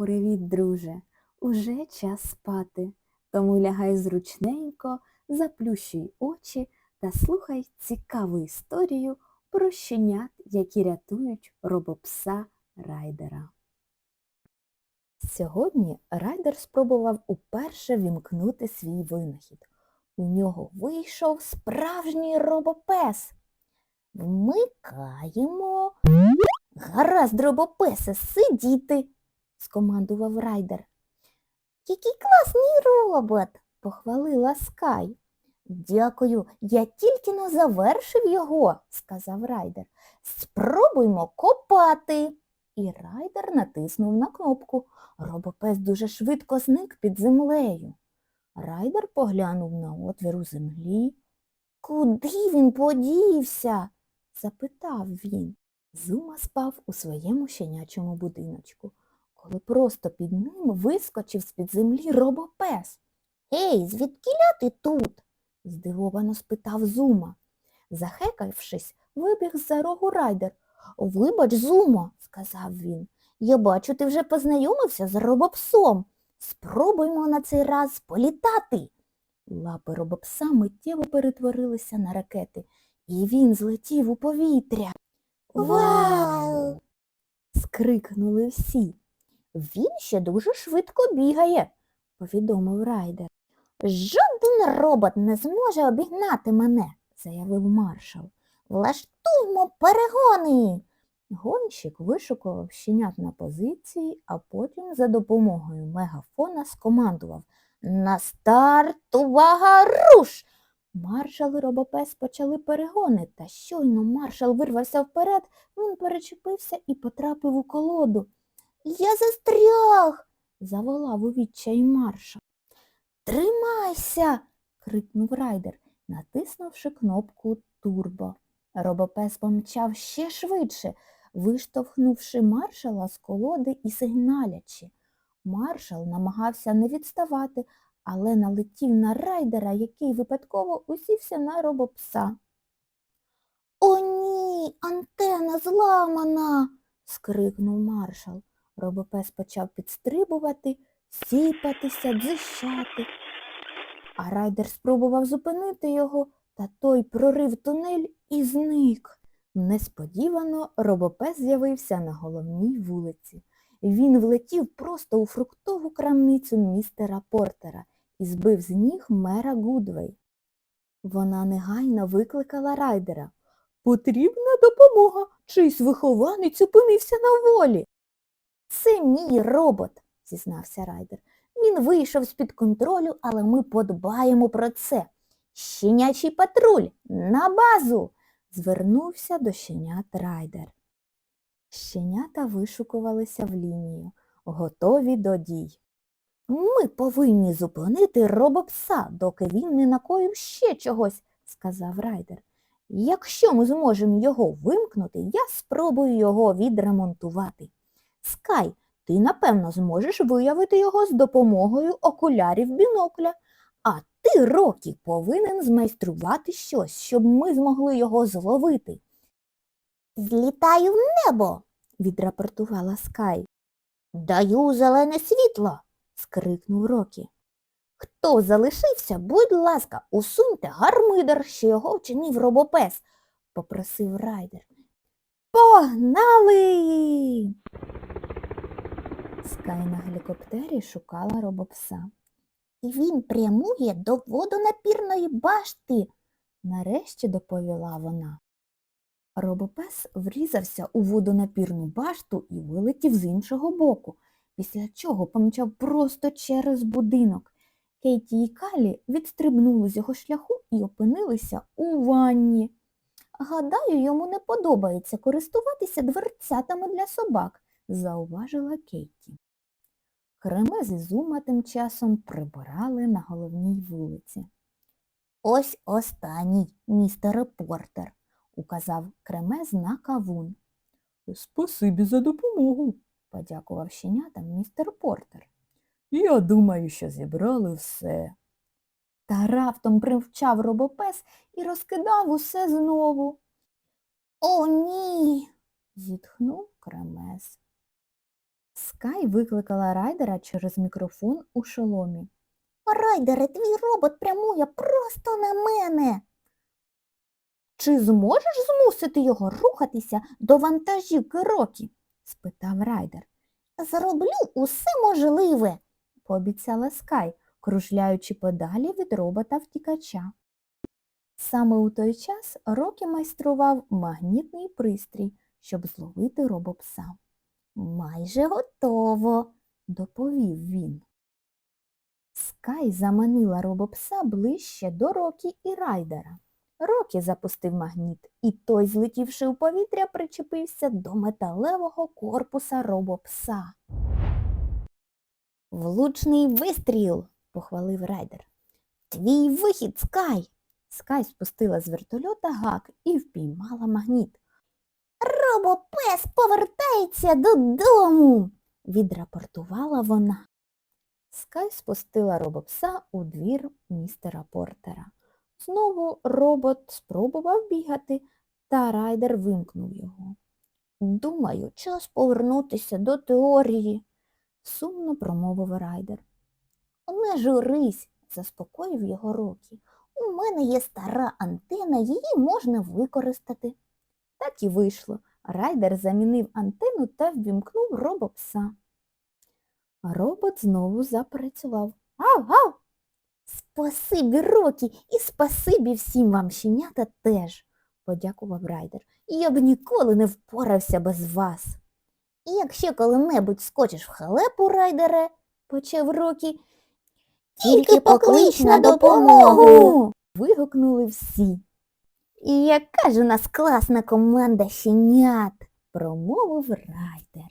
Привіт, друже! Уже час спати, тому лягай зручненько, заплющуй очі та слухай цікаву історію про щенят, які рятують робопса Райдера. Сьогодні Райдер спробував уперше вімкнути свій винахід. У нього вийшов справжній робопес. Вмикаємо. Гаразд, робопесе, сидіти, скомандував Райдер. Який класний робот, похвалила Скай. Дякую, я тільки но завершив його, сказав Райдер. Спробуймо копати. І Райдер натиснув на кнопку. Робопес дуже швидко зник під землею. Райдер поглянув на отвір у землі. Куди він подівся? запитав він. Зума спав у своєму щенячому будиночку, коли просто під ним вискочив з-під землі робопес. Гей, звідкіля ти тут? здивовано спитав Зума. Захекавшись, вибіг з-за рогу райдер. Вибач, Зумо, сказав він. Я бачу, ти вже познайомився з робопсом. Спробуймо на цей раз політати. Лапи робопса миттєво перетворилися на ракети, і він злетів у повітря. Вау! скрикнули всі. Він ще дуже швидко бігає, повідомив райдер. Жоден робот не зможе обігнати мене, заявив маршал. Влаштуймо перегони. Гонщик вишукував щенят на позиції, а потім за допомогою мегафона скомандував На старт, увага, руш! Маршал і робопес почали перегони, та щойно маршал вирвався вперед, він перечепився і потрапив у колоду. Я застряг. заволав у відчаї маршал. Тримайся. крикнув райдер, натиснувши кнопку турбо. Робопес помчав ще швидше, виштовхнувши маршала з колоди і сигналячи. Маршал намагався не відставати, але налетів на райдера, який випадково усівся на робопса. О, ні, антена зламана. скрикнув маршал. Робопес почав підстрибувати, сіпатися, дзищати. А райдер спробував зупинити його, та той прорив тунель і зник. Несподівано робопес з'явився на головній вулиці. Він влетів просто у фруктову крамницю містера Портера і збив з ніг мера Гудвей. Вона негайно викликала райдера. Потрібна допомога. Чийсь вихованець опинився на волі. Це мій робот, зізнався райдер. Він вийшов з-під контролю, але ми подбаємо про це. Щенячий патруль на базу. звернувся до щенят райдер. Щенята вишукувалися в лінію, готові до дій. Ми повинні зупинити робопса, доки він не накоїв ще чогось, сказав райдер. Якщо ми зможемо його вимкнути, я спробую його відремонтувати. Скай, ти, напевно, зможеш виявити його з допомогою окулярів бінокля, а ти, Рокі, повинен змайструвати щось, щоб ми змогли його зловити. Злітаю в небо. відрапортувала Скай. Даю зелене світло. скрикнув Рокі. Хто залишився, будь ласка, усуньте гармидер, що його вчинив робопес, попросив райдер. Погнали! Скай на гелікоптері шукала робопса. І він прямує до водонапірної башти. Нарешті доповіла вона. Робопес врізався у водонапірну башту і вилетів з іншого боку, після чого помчав просто через будинок. Кейті і Калі відстрибнули з його шляху і опинилися у ванні. Гадаю, йому не подобається користуватися дверцятами для собак, зауважила Кейті. Кремез і Зума тим часом прибирали на головній вулиці. Ось останній, містер Портер, указав Кремез на кавун. Спасибі за допомогу, подякував щенятам містер Портер. Я думаю, що зібрали все. Та раптом привчав робопес і розкидав усе знову. О, ні. зітхнув Кремез. Скай викликала райдера через мікрофон у шоломі. Райдере, твій робот прямує просто на мене. Чи зможеш змусити його рухатися до вантажівки Рокі? спитав райдер. Зроблю усе можливе. пообіцяла Скай, кружляючи подалі від робота втікача. Саме у той час Рокі майстрував магнітний пристрій, щоб зловити робопса. Майже готово. доповів він. Скай заманила робопса ближче до Рокі і райдера. Рокі запустив магніт, і той, злетівши у повітря, причепився до металевого корпуса робопса. Влучний вистріл, похвалив райдер. Твій вихід, Скай. Скай спустила з вертольота гак і впіймала магніт. Робопес повертається додому. відрапортувала вона. Скай спустила робопса у двір містера Портера. Знову робот спробував бігати, та райдер вимкнув його. Думаю, час повернутися до теорії. Сумно промовив райдер. Не журись, заспокоїв його Рокі. У мене є стара антена, її можна використати. Так і вийшло. Райдер замінив антенну та ввімкнув робопса. Робот знову запрацював. Гав! Спасибі, Рокі, і спасибі всім вам, щенята, теж. подякував райдер. Я б ніколи не впорався без вас. І якщо коли-небудь скочиш в халепу, райдере, почав Рокі, тільки поклич на допомогу. Вигукнули всі. І яка ж у нас класна команда щенят. Промовив райдер.